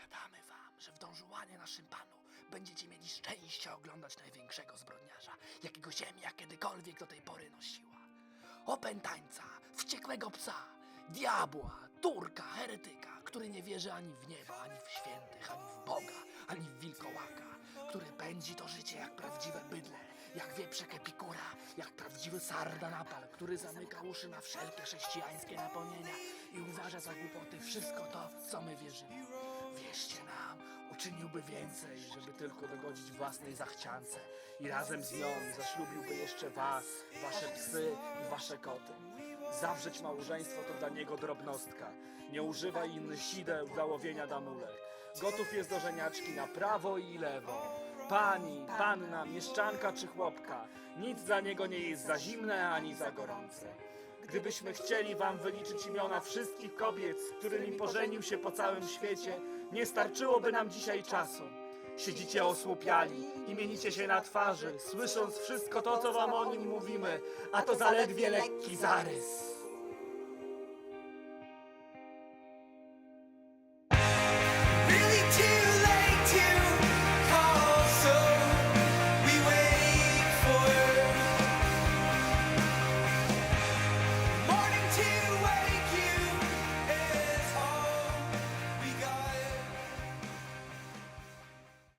Powiadamy wam, że w Don Juanie naszym panu będziecie mieli szczęście oglądać największego zbrodniarza, jakiego ziemia kiedykolwiek do tej pory nosiła. Opętańca, wściekłego psa, diabła, turka, heretyka, który nie wierzy ani w niebo, ani w świętych, ani w Boga, ani w wilkołaka, który pędzi to życie jak prawdziwe bydle, jak wieprzek epikura, jak prawdziwy sardanapal, który zamyka uszy na wszelkie chrześcijańskie napomnienia i uważa za głupoty wszystko to, co my wierzymy. Uczyniłby więcej, żeby tylko dogodzić własnej zachciance i razem z nią zaślubiłby jeszcze was, wasze psy i wasze koty. Zawrzeć małżeństwo to dla niego drobnostka. Nie używa innych sideł dla łowienia damulek. Gotów jest do żeniaczki na prawo i lewo. Pani, panna, mieszczanka czy chłopka, nic dla niego nie jest za zimne ani za gorące. Gdybyśmy chcieli wam wyliczyć imiona wszystkich kobiet, z którymi pożenił się po całym świecie, nie starczyłoby nam dzisiaj czasu. Siedzicie osłupiali i mienicie się na twarzy, słysząc wszystko to, co wam o nim mówimy, a to zaledwie lekki zarys.